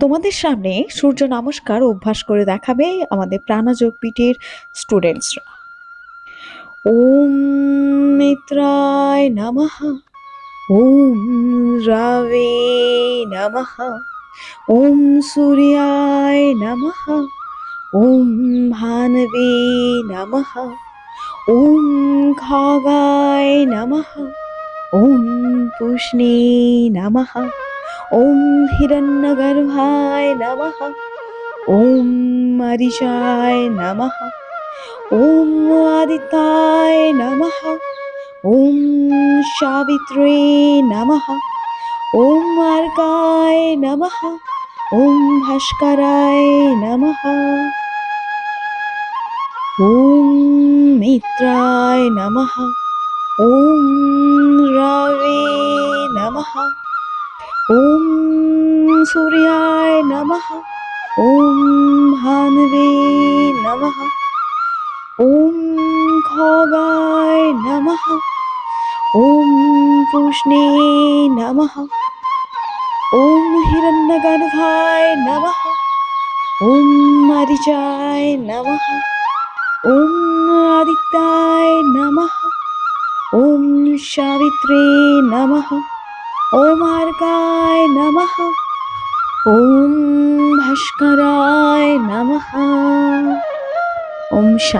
তোমাদের সামনে সূর্য নমস্কার অভ্যাস করে দেখাবে আমাদের প্রাণাযোগ পিঠের স্টুডেন্টসরা ওম মিত্রায় নমঃ, ওম রাবে নমঃ, ওম সূর্যায় নমঃ, ওম ভানবে নমঃ, ওম খাগায় নমঃ, ওম পুষ্ণে নমঃ। ওম হিরণ্যগর্ভায় নমঃ। ওম মরিচায় নমঃ। ওম আদিত্যায় নমঃ। ওম সাবিত্রে নমঃ। ওম অর্কায় নমঃ। ওম ভাস্করায় নমঃ। ওম মিত্রায় নমঃ। ওম রবে নমঃ। ওম সূর্যায় নমঃ ওম ভানবে নমঃ ওম খগায় নমঃ ওম পুষ্ণে নমঃ ওম হিরণ্যগর্ভায় নমঃ ওম মরিচায় নমঃ ওম আদিত্যায় নমঃ ওম সাবিত্রে নমঃ অর্কায় নমঃ। ওম ভাস্করায় নমঃ। ওম শান্তি।